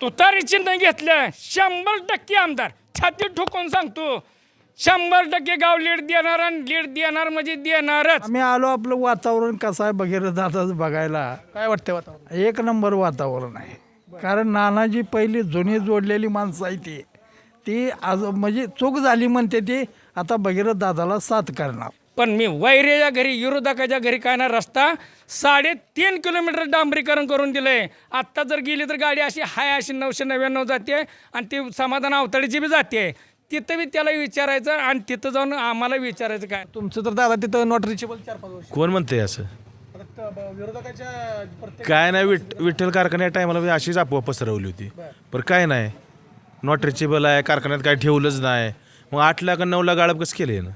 तुतारी चिन्ह घेतलं शंभर टक्के आमदार. छाती ठोकून सांगतो शंभर टक्के गाव लीड देणार आणि लीड देणार म्हणजे देणारच. आम्ही आलो आपलं वातावरण कसं आहे बघितलं जातात बघायला. काय वाटतंय वातावरण? एक नंबर वातावरण आहे. कारण नानाजी पहिली जुनी जोडलेली माणसं आहे ती. ती आज म्हणजे चूक झाली म्हणते ती. आता भगीरथ दादाला साथ करणार. पण मी वैरेच्या घरी विरोधकाच्या घरी काय ना रस्ता साडेतीन किलोमीटर डांबरीकरण करून दिलंय. आत्ता जर गेली तर गाडी अशी हाय अशी नऊशे नव्याण्णव जाते आणि ती समाधान अवताळीची बी जाते. तिथं बी त्याला विचारायचं आणि तिथं जाऊन आम्हाला विचारायचं काय. तुमचं तर दादा तिथं नॉट रिचेबल चार पाच वर्ष. कोण म्हणते असं? विरोधकाच्या काय नाही विठ विठ्ठल कारखान्या टायमाला अशीच अफवा पसरवली होती. पण काय नाही. नॉट रिचेबल आहे कारखान्यात काय ठेवलंच नाही. मग आठ लाख आणि नऊ लाख गाळप कसं केले ना?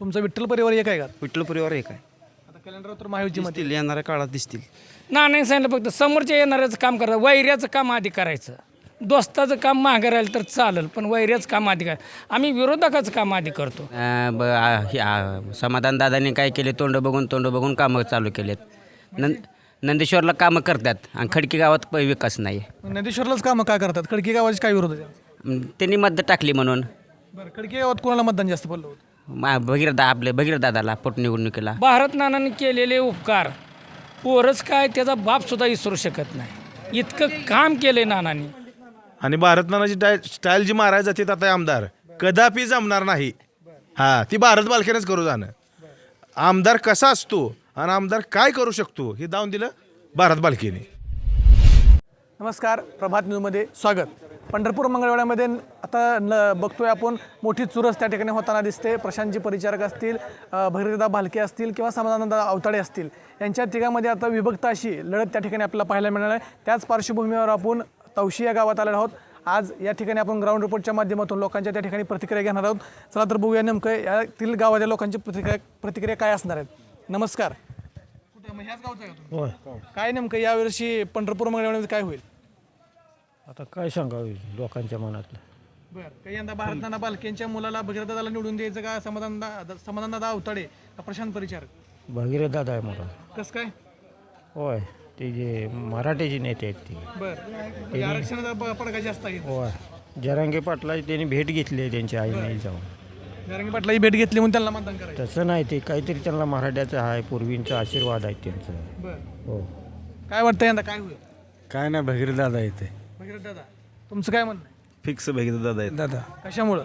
तुमचं विठ्ठल परिवार एक आहे का? विठ्ठल परिवार एक आहे. आता कॅलेंडर तर महायुती मध्ये दिसतील येणाऱ्या काळात दिसतील. ना नाही सांगितलं फक्त समोरच्या येणाऱ्याचं काम करायचं वैऱ्याचं काम आधी करायचं. दोस्ताचं काम मागे राहिलं तर चालेल पण वैऱ्याचं काम आधी करायचं आम्ही विरोधकाचं काम आधी करतो. अं, ब- आ- हे- आ- समाधान दादाने काय केले? तोंड बघून तोंड बघून कामं चालू केलेत. नंद नंदेश्वरला कामं करतात आणि खडकी गावात प- विकास नाही. नंदेश्वरलाच कामं काय करतात? खडकी गावाचे काय विरोध आहे? अं, त्यांनी मत टाकली म्हणून. बरं खडकी गावात कोणाला मतदान जास्त पडलं होतं? मा भगीरदा आपले भगीरदादाला पोटनिवडणुकीला भारत नानाने केलेले उपकार पोरच काय त्याचा बाप सुद्धा विसरू शकत नाही. इतकं काम केलंय नानांनी. आणि भारत नानाची डाय स्टाईल जी मारायला जाते आता आमदार. कदापि जमणार नाही. हा ती भारत बालकेनंच करू जाणं. आमदार कसा असतो आणि आमदार काय करू शकतो हे दावून दिलं भारत बालकेने. नमस्कार प्रभात न्यूजमध्ये स्वागत. पंढरपूर मंगळवेढ्यामध्ये आता न बघतोय आपण मोठी चुरस त्या ठिकाणी होताना दिसते. प्रशांतजी परिचारक असतील अ, भगीरथदा भालके असतील किंवा समाधानदा अवताडे असतील. यांच्या तिघांमध्ये आता विभक्त अशी लढत त्या ठिकाणी आपल्याला पाहायला मिळणार आहे. त्याच पार्श्वभूमीवर आपण तवशी या गावात आलेलो आहोत. आज या ठिकाणी आपण ग्राउंड रिपोर्टच्या माध्यमातून लोकांच्या त्या ठिकाणी प्रतिक्रिया घेणार आहोत. चला तर बघूया नेमकं यातील गावाच्या लोकांची प्रतिक्रिया प्रतिक्रिया काय असणार आहेत. नमस्कार? काय नेमकं यावर्षी पंढरपूर मंगळवेढ्यामध्ये काय होईल? आता काय सांगावे लोकांच्या मनातलं? बर. काही यंदा भारताना बालकेंच्या मुलाला भगीरथदाला निवडून द्यायचं का? समाधान समाधान दादा अवताडे का प्रशांत परिचारक? भगीरथ दादा आहे मोठा कसं काय? होय ते जे मराठीचे नेते आहेत ते. बर. म्हणजे आरक्षणाचा प- पडका जास्त आहे. होय. जरांगे पाटलाची त्यांनी भेट घेतली आहे त्यांच्या आईने जाऊन. नारंगी पाटला ही भेट घेतली म्हणून त्यांना मतदान करायचं. तसं नाही ते काहीतरी त्यांना मराठ्याचा आहे पूर्वींचा आशीर्वाद आहे त्यांचं. बर. हो. काय वाटतं यंदा? काय होईल? काय नाही भगीरथ दादा येते भगीरथ दादा तुमचं काय म्हणणं आहे? फिक्स भगीरथ दादा दादा. कशामुळं?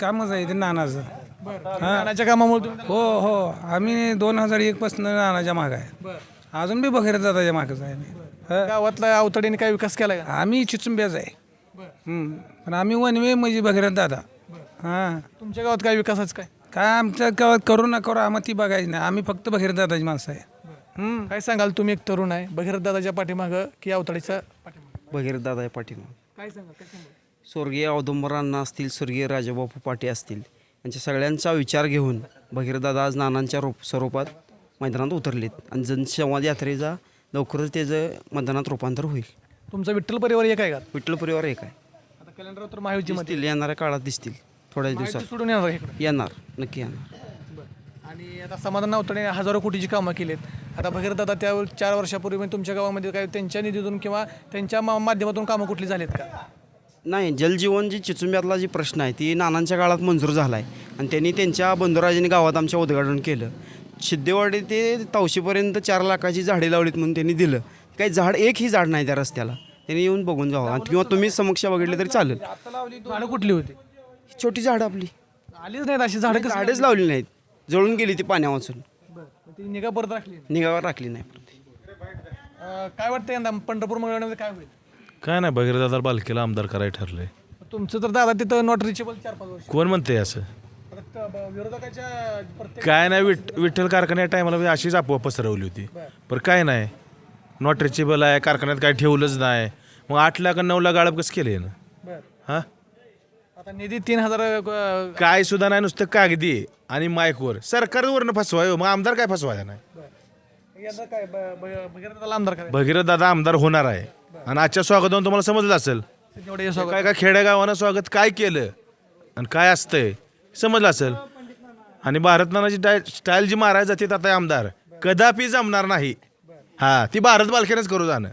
कामच आहे ते नानाचं? बरं. नानाच्या कामामुळे तुम्ही हो हो. आम्ही दोन हजार एक पासून नानाच्या माग आहे. बर. अजून बी बघेर दादाच्या मागच आहे आम्ही. हं. गावातला अवताडेने काय विकास केला का? आम्ही चिचुंब्याच आहे. बर. हं. पण आम्ही वनवे म्हणजे भगीरथ दादा. हां. तुमच्या गावात काय विकासाच काय? काय आमच्या गावात करू ना करू आम्हाला ती बघायची नाही. आम्ही फक्त भगीरथ दादाची माणसं आहे. हं. काय सांगाल तुम्ही एक तरुण आहे भगीरथ दादाच्या पाठीमागं की अवताडेच्या पाठीमागं? भगीरथ दादा पाटील काय सांगाल स्वर्गीय औदुंबरांना असतील स्वर्गीय राजाबापू पाटे असतील यांच्या सगळ्यांचा विचार घेऊन भगीरथ दादा आज नानांच्या रूप स्वरूपात मैदानात उतरलेत. आणि जनसंवाद यात्रेचा लवकरच त्याचं मैदानात रूपांतर होईल. तुमचा विठ्ठल परिवार एक आहे का? विठ्ठल परिवार एक आहे. आता कॅलेंडर तर दिसतील येणाऱ्या काळात दिसतील. थोड्या दिवसात. सोडून येणार इकडे. येणार नक्की येणार. आणि आता समाधान अवतडे हजारो कोटीची कामं केलीत. आता भगीरथ दादा त्या चार वर्षापूर्वी म्हणजे तुमच्या गावामध्ये काय त्यांच्या निधीतून किंवा त्यांच्या मा- माध्यमातून कामं कुठली झालीत का? नाही जलजीवन जी चिचुंब्यातला जी प्रश्न आहे ती नानांच्या काळात मंजूर झाला आहे आणि त्यांनी त्यांच्या बंधुराजांनी गावात आमच्या उद्घाटन केलं. सिद्धेवाडी ते तावशीपर्यंत चार लाखाची झाडे लावलीत म्हणून त्यांनी दिलं. काही झाड एकही झाड नाही त्या रस्त्याला. त्यांनी येऊन बघून जावं. आणि किंवा तुम्ही समक्ष बघितले तरी चालेल. झाडं कुठली होती? ही छोटी झाडं आपली. आलीच नाहीत अशी झाडं झाडेच लावली नाहीत. जळून गेली ती पाण्या वाचून. बरं ती निगा परत राखली निघावर राखली नाही अं, काय वाटतं यंदा पंढरपूर मंगळवारमध्ये काय होईल? काय नाही भगीरथ दादा बालकेला आमदार करायला ठरलंय. तुमचं तर दादा तिथं नॉट रिचेबल चार पाच वर्ष. कोण म्हणते असं? आता त- ब- विरोधकाच्या प्रत्येक काय नाही विठ विठ्ठल कारखान्या टायमाला अशीच अफवा पसरवली होती. पण काय नाही नॉट रिचेबल आहे कारखान्यात काय ठेवलंच नाही. मग आठ लाख आणि नऊ लाख गाळप कसं केले ना? बरं. हां? आता निधी तीन हजार अं, काय सुद्धा नाही नुसतं कागदी आणि माईकवर. सरकारवरनं फसवाय हो, मग आमदार काय फसवायला नाही यंदा काय ब- ब- भगीरथ दादाला आमदार करायचं? भगीरथ दादा आमदार होणार आहे. आणि आजच्या स्वागतावरून तुम्हाला समजलं असेल. एवढे यश काय काय खेडेगावानं स्वागत काय केलं? आणि काय असतंय? समजलं असेल. आणि भारत नानाची डाय स्टाईल जी मारायला जाते आता आमदार. कदापि जमणार नाही. हा ती भारत बालकेनंच करू जाणं.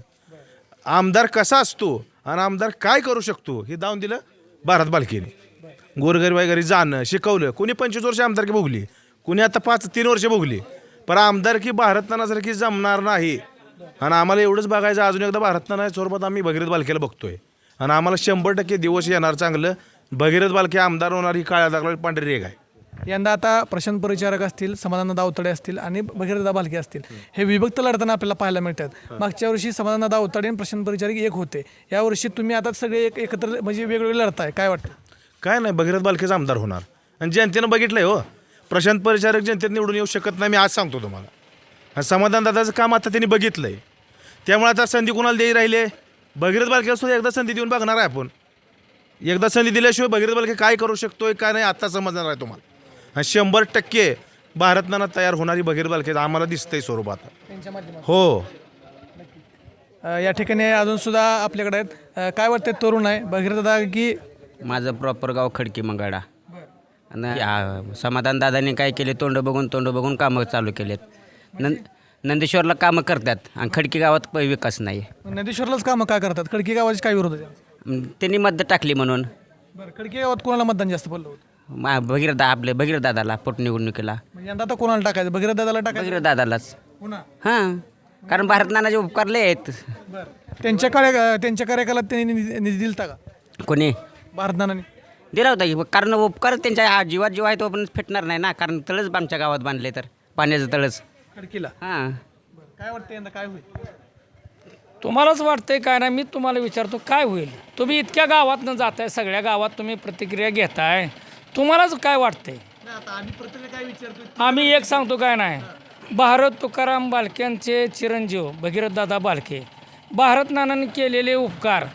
आमदार कसा असतो आणि आमदार काय करू शकतो हे दावून दिलं भारत बालकीने. गोरगरीबाई घरी जाणं शिकवलं. कोणी पंचवीस वर्ष आमदारकी भोगली. कोणी आता पाच तीन वर्ष भोगली. पण आमदारकी भारतनासारखी जमणार नाही. आणि आम्हाला एवढंच बघायचं अजून एकदा भारतनाना स्वरूपात आम्ही भगीरथ बालकेला बघतोय. आणि आम्हाला शंभर टक्के दिवस येणार चांगलं. भगीरथ बालके आमदार होणार ही काळ्या दाखला पांढरी रेग आहे. यंदा आता प्रशांत परिचारक असतील समाधान दावतडे असतील आणि भगीरदा भालके असतील. हे विभक्त लढताना आपल्याला पाहायला मिळतात. मागच्या वर्षी समाधान दावतडे आणि प्रशांत परिचारक एक होते. यावर्षी तुम्ही आता सगळे एक एकत्र म्हणजे वेगवेगळे लढताय. काय वाटतं? काय नाही भगीरथ बालकेच आमदार होणार. आणि जनतेनं बघितलंय हो. प्रशांत परिचारक जनतेत निवडून येऊ शकत नाही मी आज सांगतो तुम्हाला. आणि समाधान दादाचं काम आता त्यांनी बघितलंय. त्यामुळे आता संधी कुणाला देई राहिले? भगीरथ बालकेला सुद्धा एकदा संधी देऊन बघणार आहे आपण. एकदा संधी दिल्याशिवाय भगीरथ बालके काय करू शकतोय काय नाही आता समजणार आहे तुम्हाला. आणि शंभर टक्के भारतनाना तयार होणारी भगीरथ बालके आम्हाला दिसतंय स्वरूपात त्यांच्या माध्यमातून. हो. अ, या ठिकाणी अजून सुद्धा आपल्याकडे आहेत. अ, काय वाटतं तरुण आहे भगीरदा की? माझं प्रॉपर गाव खडकी मंगाडा आणि आ- समाधान दादाने काय केले तोंड बघून तोंड बघून कामं चालू केलेत. नं नंदेश्वरला कामं करतात आणि खडकी गावात प- विकास नाही. नंदेश्वरलाच कामं काय करतात? खडकी गावाची काय विरोध आहे? अं, त्यांनी मत टाकली म्हणून. बरं खडकी गावात कोणाला मतदान जास्त पडलं होतं? मा भगीरदा आपले भगीरथ दादाला पोटनिवडणुकीला म्हणजे यंदा आता कोणाला टाकायचं? भगीरथ दादाला टाकायचं? भगीरथ दादालाच. पुन्हा? हां. कारण भारत नानाचे उपकार लय आहेत. बरं. त्यांच्या कार्य त्यांच्या कार्यकालात त्यांनी निधी निधी दिलता का? कोणी? भारत नानाने. दिला होता की कारण उपकार त्यांच्या आ- जीवात जीव आहे तो पण फेटणार नाही ना. कारण तळच आमच्या गावात बांधले तर. पाण्याचं तळच. खडकीला. हां. काय वाटतं यंदा? काय होईल? तुम्हालाच वाटतंय काय ना मी तुम्हाला विचारतो काय होईल? तुम्ही इतक्या गावातनं जाताय सगळ्या गावात तुम्ही प्रतिक्रिया घेताय. तुम्हालाच काय वाटतंय? आम्ही एक सांगतो काय नाही. भारत तुकाराम बालक्यांचे चिरंजीव भगीरथदादा बालके भारत नानांनी केलेले उपकार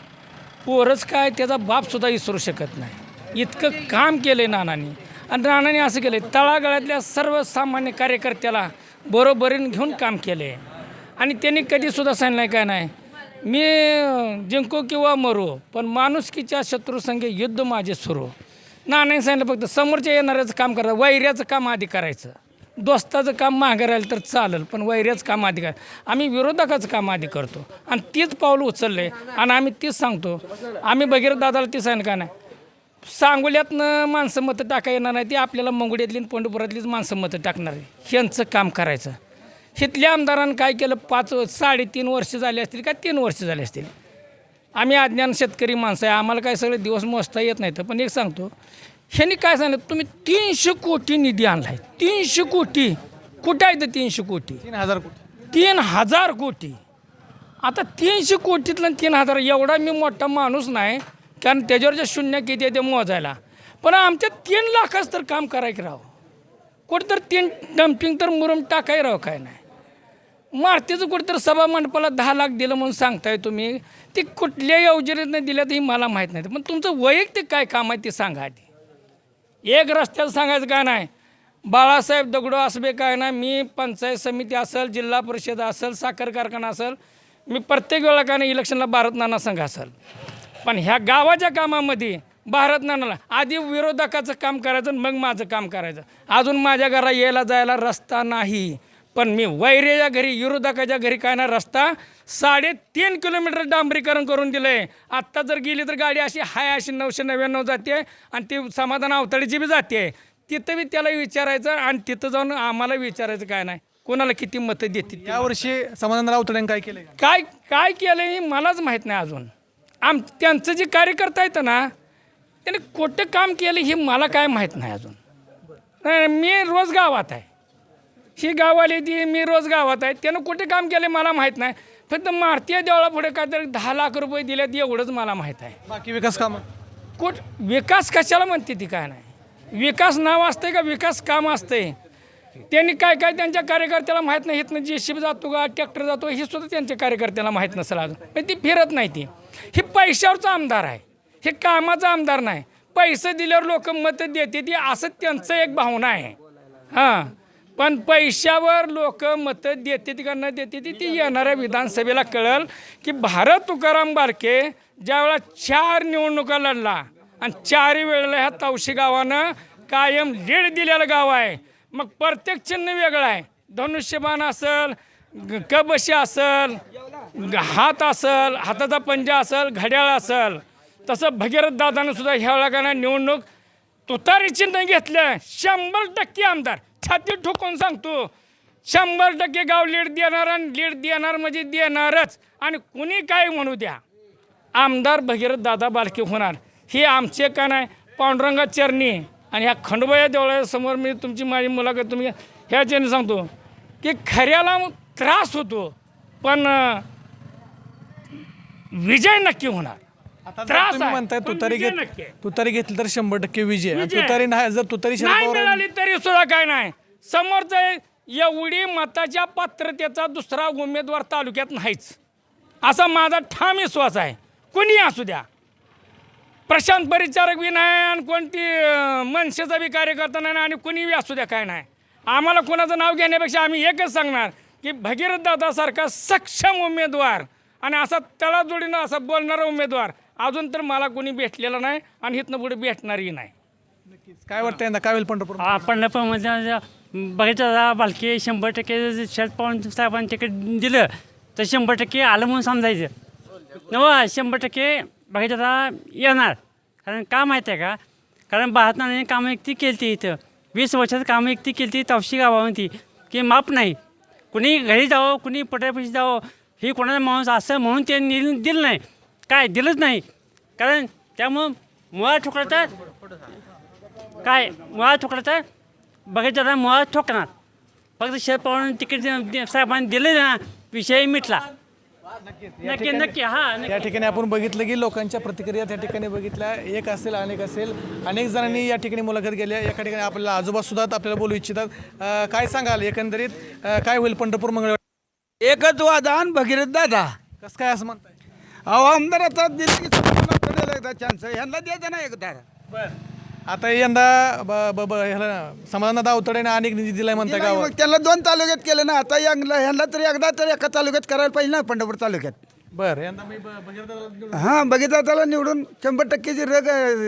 पोरच काय त्याचा बापसुद्धा विसरू शकत नाही. इतकं काम केलं नानांनी. आणि नानांनी असं केलं तळागाळातल्या सर्वसामान्य कार्यकर्त्याला बरोबरीने घेऊन काम केले आणि त्यांनी कधीसुद्धा सांगितलं काय नाही. मी जिंको किंवा मरो पण माणुसकीच्या शत्रूसंगे युद्ध माझे सुरू. नानाने सांगितलं फक्त समोरच्या येणाऱ्याचं काम करायचं वैऱ्याचं काम आधी करायचं. दोस्ताचं काम मागं राहिलं तर चालेल पण वैऱ्याचं काम आधी करायचं. आम्ही विरोधकाचं काम आधी करतो. आणि तीच पाऊल उचलले आणि आम्ही तीच सांगतो. आम्ही भगीरथ दादाला ती सांगितलं का नाही? सांगोल्यातनं माणसं मतं टाका येणार नाही ती आपल्याला मंगुड्यातली आणि पंढरपुरातलीच माणसं मतं टाकणार आहे. ह्यांचं काम करायचं. इथल्या आमदारानं काय केलं पाच साडेतीन वर्ष झाले असतील का तीन वर्ष झाले असतील. आम्ही अज्ञान शेतकरी माणसं आहे आम्हाला काय सगळे दिवस मोजता येत नाहीत. पण एक सांगतो ह्यांनी काय सांगितलं तुम्ही तीनशे कोटी निधी आणला आहे तीनशे कोटी. कुठं आहे ते तीनशे कोटी? तीन हजार कोटी. तीन हजार कोटी. आता तीनशे कोटीतलं तीन हजार एवढा मी मोठा माणूस नाही कारण त्याच्यावर जे शून्य किती आहे ते मोजायला. पण आमच्या तीन लाखाच तर काम करायचं राव. कुठं तर तीन डम्पिंग तर मुरुम टाकाय राव काय नाही. मारतीचं कुठेतरी तर सभा मंडपाला दहा लाख दिलं म्हणून सांगताय तुम्ही. ते कुठल्या योजनेतनं दिल्यात हे मला माहीत नाही. पण तुमचं वैयक्तिक काय काम आहे ते सांगा आधी. एक रस्त्याला सांगायचं काय नाही? बाळासाहेब दगडो असबे काय नाही? मी पंचायत समिती असेल जिल्हा परिषद असेल साखर कारखाना असेल मी प्रत्येक वेळा काय नाही इलेक्शनला भारत नाना संघ असेल. पण ह्या गावाच्या कामामध्ये भारत नानाला आधी विरोधकाचं काम करायचं आणि मग माझं काम करायचं. अजून माझ्या घरा यायला जायला रस्ता नाही. पण मी वैरेच्या घरी विरोधकाच्या घरी काय ना रस्ता साडेतीन किलोमीटर डांबरीकरण करून दिलं आहे आत्ता जर गेली तर गाडी अशी हाय अशी नऊशे नव्याण्णव जाते आणि ती समाधान अवतळीची बी जाते. तिथं बी त्याला विचारायचं आणि तिथं जाऊन आम्हाला विचारायचं काय नाही. कोणाला किती मतं देते यावर्षी समाधान राऊतड्याने काय केलं काय काय केलं हे मलाच माहीत नाही अजून. आम त्यांचं जे कार्यकर्ता आहेत ना त्याने कुठं काम केलं हे मला काय माहीत नाही अजून. नाही, मी रोज गावात आहे. ही गावाली ती मी रोज गावात आहे त्यानं कुठे काम केलं मला माहीत नाही. फक्त मारतीय देवळा पुढे काहीतरी दहा लाख रुपये दिलेत एवढंच मला माहीत आहे. बाकी विकास कामं? कुठ? विकास कशाला म्हणते ती काय नाही. विकास नाव असते का? विकास काम असते त्यांनी काय काय त्यांच्या कार्यकर्त्याला माहीत नाही इथनं जे शिप जातो का ट्रॅक्टर जातो हे सुद्धा त्यांच्या कार्यकर्त्याला माहीत नसेल अजून. म्हणजे ती फिरत नाही ती. हे पैशावरचा आमदार आहे. हे कामाचा आमदार नाही. पैसे दिल्यावर लोक मतं देते ती असं त्यांचं एक भावना आहे. हां. पण पैशावर लोक मतं देते का न देते ती ती येणाऱ्या विधानसभेला कळल की भारत तुकाराम बारके ज्यावेळा चार निवडणुका लढला आणि चारही वेळेला ह्या तवशी गावानं कायम लीड दिलेलं गाव आहे. मग प्रत्येक चिन्ह वेगळं आहे. धनुष्यबाण असेल ग- कबशी असेल ग- हात असल हाताचा पंजा असल घड्याळ असल. तसं भगीरथ दादानं सुद्धा ह्या वेळा निवडणूक तुतारी चिन्ह घेतलं. शंभर टक्के आमदार. छाती ठोकून सांगतो शंभर टक्के गाव लीड देणार आणि लीड देणार म्हणजे देणारच. आणि कुणी काय म्हणू द्या आमदार भगीरथ दादा बालके होणार. हे आमचे का नाही पांडुरंगा चरणी आणि ह्या खंडोबाया देवळासमोर मी तुमची माझी मुलाखत तुम्ही ह्या चरणी सांगतो की खऱ्याला त्रास होतो पण विजय नक्की होणार. त्रास तुम्ही आहे, म्हणताय पण तुतारी विजय घेत नक्की आहे. तुतारी घेतली तर शंभर टक्के विजय. आणि विजय. तुतारी नाही जर तुतारी शरद नाही पवार मिळाली तरी सुद्धा काय नाही. समोरचं एवढी मताच्या पात्रतेचा दुसरा उमेदवार तालुक्यात नाहीच. असा माझा ठाम विश्वास आहे. कोणी असू द्या. प्रशांत परिचारक बी नाही आणि कोणती अं, मनसेचा बी कार्यकर्ता नाही आणि कुणी बी असू द्या काय नाही. आम्हाला कोणाचं नाव घेण्यापेक्षा आम्ही एकच सांगणार की भगीरथ दादासारखा सक्षम उमेदवार आणि असा तळाजोडीनं असा बोलणारा उमेदवार अजून तर मला कोणी भेटलेला नाही आणि इथनं पुढे भेटणारही नाही. काय वाटतं यंदा? काय होईल पंढरपूर? आपण पण म्हणजे बघितलं बालकी शंभर टक्के शरद पवार साहेबांनी तिकीट दिलं तर शंभर टक्के आलं म्हणून समजायचं. नव शंभर टक्के बघितलं येणार. कारण का माहीत आहे का? कारण भारताने कामं एकटी केली ती इथं. वीस वर्षात कामं एकटी केली ती तवशी गावामध्ये की माप नाही. कुणी घरी जावं कुणी पटापशी जावं ही कोणाचा माणूस असं म्हणून ते दिलं नाही. काय दिलंच नाही. कारण त्यामुळं मुळा ठोकला तर काय मुळा ठोकला तर बघायचं मुळा ठोकणार. फक्त शरद पवार तिकीट दे- साहेबांनी दिले ना विषय मिटला. नक्की नक्की हा. या ठिकाणी आपण बघितलं की लोकांच्या प्रतिक्रिया त्या ठिकाणी बघितल्या. एक असेल अनेक असेल. अनेक जणांनी या ठिकाणी मुलाखत गेल्या एका ठिकाणी आपल्याला आजोबा सुद्धा आपल्याला बोलू इच्छितात. काय सांगाल एकंदरीत? काय होईल पंढरपूर मंगळवार? एकच वादान भगीरथ दादा. कसं काय असं म्हणताय? अहो आमदार आता दिले की सगळ्यांना एकदा चान्स ह्यांना द्यायचा ना एकदा. आता यंदा ब- ब- ब- ह्याला समाधान अवतडेने अनेक निधी दिलाय म्हणताय दिला की गावात. मग त्यांना दोन तालुक्यात केलं ना आता यांना ह्यांना तरी एकदा तरी एका तालुक्यात करायला पाहिजे ना पंढरपूर तालुक्यात. बरं यंदा मी ब- भगीरथदादाला निवडून- हां बघितलं त्याला निवडून शंभर टक्के जी रेग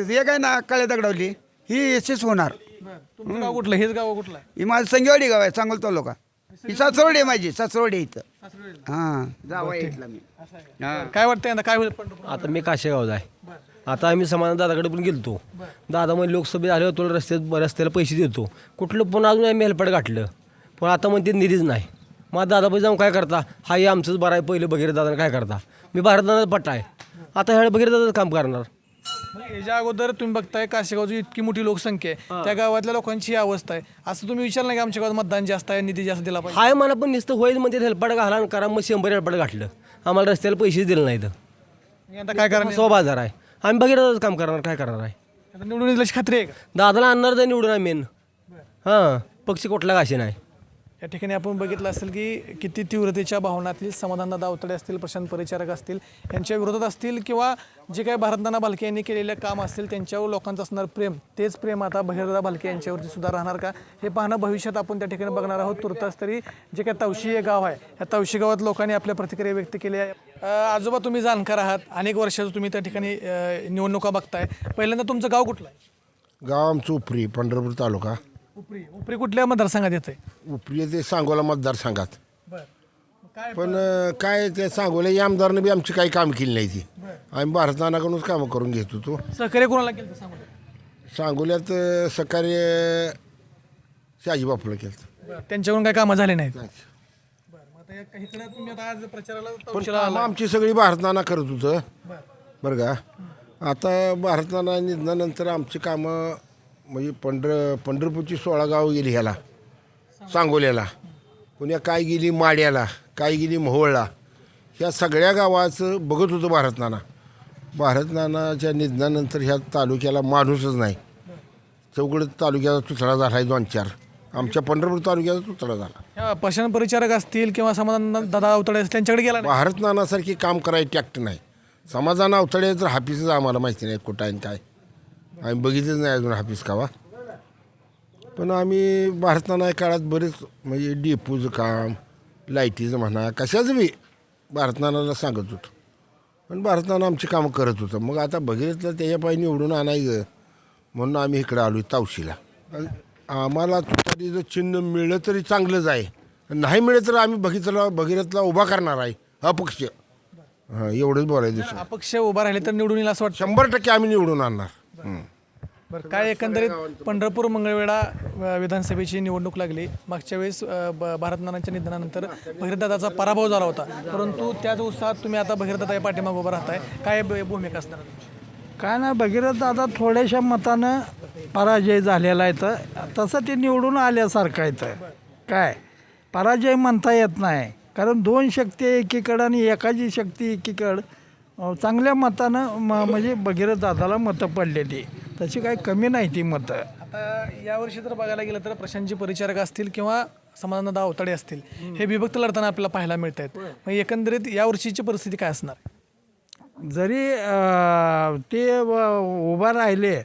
रेग आहे ना काळ्या दगडावली. ही यशस्वी होणार. बरं. तुमचं गाव कुठलं? हेच गाव कुठलं? आहे ही माझं संगेवाडी गाव आहे सांगोल तालुका. ही सासरोडी माझी सासरोडी इथं. हां जावा इथला मी. काय वाटतं यंदा काय होईल पंढरपूर आता मी काशेगावचा आहे. आता आम्ही समाधान दादाकडे पण गेलतो. दादा मग लोकसभेत आल्यावर तुला रस्त्यात रस्त्याला पैसे देतो. कुठलं पण अजून आम्ही हेल्पट गाठलं. पण आता म्हणते निधीच नाही. मग दादा पैसे जाऊन काय करता? हा हे आमचंच बरं आहे पहिलं बघितलं दादा काय करता? मी भारतदादाचा पट्टा आहे. आता ह्या बघितलं दादाच काम करणार. याच्या अगोदर तुम्ही बघताय काशेगावची इतकी मोठी लोकसंख्या आहे. त्या गावातल्या लोकांची ही अवस्था आहे. असं तुम्ही विचारलं नाही की आमच्या गावात मतदान जास्त आहे निधी जास्त दिला पाहिजे? हाय मला पण नुसतं होईल म्हणते हेल्पट घाला करा मग शंभर हेल्पट गाठलं. आम्हाला रस्त्याला पैसेच दिले नाहीत. यंदा काय करणार? सो बाजार आहे. आम्ही बघितलं काम करणार काय करणार आहे? आता निवडून येण्याची खात्री आहे का? दादाला आणणार तर निवडून आहे मेन हां पक्षी कुठला घाशी नाही. या ठिकाणी आपण बघितलं असेल की किती तीव्रतेच्या भावनातील समाधानदा दावतडे असतील प्रशांत परिचारक असतील यांच्या विरोधात असतील किंवा जे काही भारतनाना भालके यांनी केलेलं काम असतील त्यांच्यावर लोकांचं असणार प्रेम तेच प्रेम आता बहिरदा भालके यांच्यावरती सुद्धा राहणार का? हे पाहणं भविष्यात आपण त्या ठिकाणी बघणार आहोत. तुर्तास तरी जे काही तवशी हे गाव आहे या तवशी गावात लोकांनी आपल्या प्रतिक्रिया व्यक्त केली आहे. आजोबा तुम्ही जाणकार आहात. अनेक वर्षाचं तुम्ही त्या ठिकाणी निवडणुका बघताय. पहिल्यांदा तुमचं गाव कुठलं आहे? गाव आमचं उपरी पंढरपूर तालुका. उपरी. उपरी कुठल्या मतदारसंघात येतंय? उपरी ते सांगोला मतदारसंघात. बरं. काय पण अं, काय ते सांगोला या आमदारनं बी आमची काही काम केली नाही ती. आम्ही भारतानाकडूनच कामं करून घेत होतो सहकार्य कोणाला केलं होतं सांगू सांगोल्यात अं, सकाळी बापूला केलं बरं, त्यांच्याकडून काय कामं झाले नाहीत? बरं, मग आता या- इकडे तुम्ही आता आज प्रचाराला. आमची सगळी भारताना करत होतं. बरं का? आता भारताना निधनानंतर आमची कामं म्हणजे पंढर पंढरपूरची सोळा गाव गेली ह्याला सांगोल्याला. पुण्या काय गेली माड्याला काय गेली मोहोळला. ह्या सगळ्या गावाचं बघत होतं भारतनाना भारतनानाच्या निधनानंतर ह्या तालुक्याला माणूसच नाही. चौकड तालुक्याचा तुथडा झाला आहे दोन चार. आमच्या पंढरपूर तालुक्याचा तुथडा झाला. पशन परिचारक असतील किंवा समाधान दादा अवतडे असतील त्यांच्याकडे गेला नाही. भारत नानासारखी काम करायची टॅक्ट नाही. समाधान अवतडे तर हाफिसच आम्हाला माहिती नाही कुठं आहे आणि काय. आम्ही बघितलंच नाही अजून हाफिस कावा. पण आम्ही भारत नाना काळात बरेच म्हणजे डेपूचं काम लाईटीचं म्हणा कशाचं बी भारत नानाला सांगत होतो. पण भारत नाना आमची कामं करत होतं. मग आता बघितलं त्याच्या पायी निवडून आणायचं. म्हणून आम्ही इकडं आलो तावशीला. आम्हाला तुतारीचं चिन्ह मिळलं तरी चांगलंच आहे. नाही मिळलं तर आम्ही बघितलं भगीरथला उभा करणार आहे. अपक्ष. हां एवढंच बोलायचं. अपक्ष उभा राहिले तर निवडून येईल असं वाटतं. शंभर टक्के आम्ही निवडून आणणार. बरं. काय एकंदरीत पंढरपूर मंगळवेढा अ, विधानसभेची निवडणूक लागली. मागच्या वेळेस अ, ब- भारत नानांच्या निधनानंतर भगीरदादाचा पराभव झाला होता. परंतु त्याच उत्साहात तुम्ही आता भगीरदादा या पाठीमागे उभं राहताय. काय ब- भूमिका असणार? काय ना भगीरथ दादा थोड्याशा मतानं पराजय झालेला आहे तर. तसं ते निवडून आल्यासारखं आहे तर. काय? पराजय म्हणता येत नाही. कारण दोन शक्ती एकीकडं आणि एकाची शक्ती एकीकडं. चांगल्या मतानं म म्हणजे भगीरथ दादाला मतं पडलेली. तशी काही कमी नाही ती मतं. आता यावर्षी जर बघायला गेलं तर प्रशांतजी परिचारक असतील किंवा समाधानदा अवताडे असतील हे विभक्त लढताना आपल्याला पाहायला मिळत आहेत मग एकंदरीत यावर्षीची परिस्थिती काय असणार? जरी अं, ते व- उभा राहिले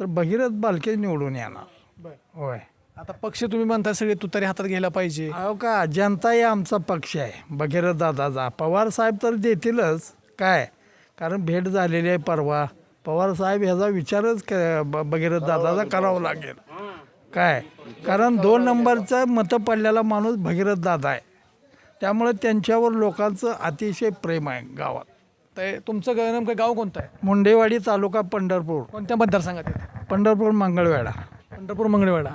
तर भगीरथ बालके निवडून येणार. होय. आता पक्ष तुम्ही म्हणता सगळे तुतारी हातात घ्यायला पाहिजे. अहो का जनता हे आमचा पक्ष आहे. भगीरथ दादाचा. पवार साहेब तर देतीलच. काय? कारण भेट झालेली आहे परवा. पवार साहेब ह्याचा विचारच क- भगीरथ दादाचा करावा लागेल. काय? कारण दोन नंबरचं मतं पडलेला माणूस भगीरथ दादा आहे. त्यामुळे त्यांच्यावर लोकांचं अतिशय प्रेम आहे गावात. तर तुमचं ग- नेमकं गाव कोणतं आहे? मुंडेवाडी तालुका पंढरपूर. कोणत्या मतदारसंघात येतं? पंढरपूर मंगळवेढा. पंढरपूर मंगळवेढा.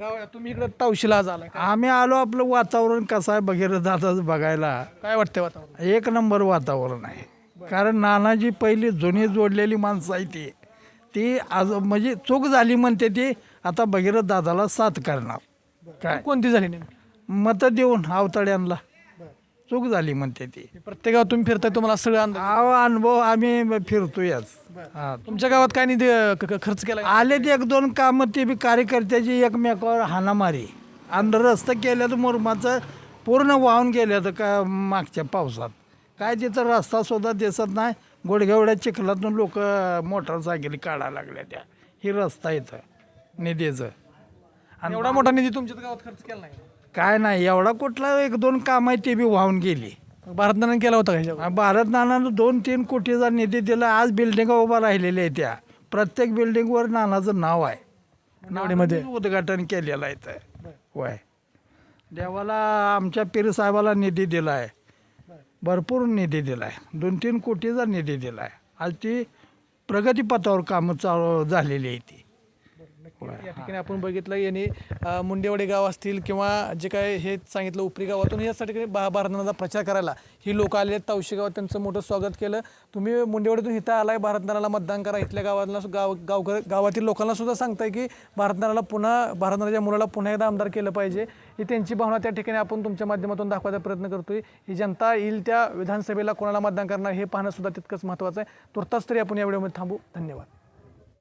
गाव तुम्ही इकडे तावशीला आज आलाय. आम्ही आलो आपलं वातावरण कसं आहे भगीरथ दादाचं बघायला. काय वाटतंय वातावरण? एक नंबर वातावरण आहे. कारण नानाजी पहिली जुनी जोडलेली माणसं आहे ती. ती आज म्हणजे चूक झाली म्हणते ती आता भगीरथ दादाला साथ करणार. काय? कोणती झाली नेमकी? मतं देऊन अवताड्यांना चूक झाली म्हणते ती. प्रत्येक गावात तुम्ही फिरताय तुम्हाला सगळं अहो अनुभव आम्ही फिरतोयच. हा. तुमच्या गावात काय निधी अ, क- क- खर्च केला? आले ते एक दोन कामं ते बी कार्यकर्त्याची एकमेकावर हाणामारी. आणि रस्ता केल्यात मुरमाचं पूर्ण वाहून गेल्यात का मागच्या पावसात. काय तिथं रस्ता सुद्धा दिसत नाही. गोडगेवड्या चिखलातून लोक मोटरसायकली काढायला लागल्या त्या. ही रस्ता इथं निधीचं. आणि एवढा मोठा निधी तुमच्या गावात खर्च केला नाही? काय नाही एवढा कुठला एक दोन काम आहे ते बी वाहून गेली. भारतनाने केला होता का भारत नानानं दोन तीन कोटीचा निधी दिला. आज बिल्डिंग उभा राहिलेल्या आहे त्या. प्रत्येक बिल्डिंगवर नानाचं नाव आहे. नावडीमध्ये? उद्घाटन केलेलं आहे इथं. होय. देवाला आमच्या पीर साहेबाला निधी दिला आहे. भरपूर निधी दिला आहे दोन तीन कोटीचा निधी दिला आहे आज ती प्रगतीपथावर कामं चालू झालेली आहे ती. या ठिकाणी आपण बघितलं यांनी अ, मुंडेवाडी गाव असतील किंवा जे काय हे सांगितलं उपरी गावातून यासाठी बा भारतनाचा प्रचार करायला. ही लोक आले आहेत तावशी गावात त्यांचं मोठं स्वागत केलं. तुम्ही मुंडेवाडीतून इथं आलाय भारतनाराला मतदान करा. इथल्या गावातला गाव गाव गावातील लोकांना सुद्धा सांगताय की भारतनाराला पुन्हा भारतनाराच्या मुलाला पुन्हा एकदा आमदार केलं पाहिजे. ही त्यांची भावना त्या ठिकाणी आपण तुमच्या माध्यमातून दाखवायचा प्रयत्न करतोय. ही जनता येईल त्या विधानसभेला कोणाला मतदान करणार हे पाहणं सुद्धा तितकंच महत्त्वाचं आहे. तुर्तास तरी आपण या व्हिडिओमध्ये थांबू. धन्यवाद.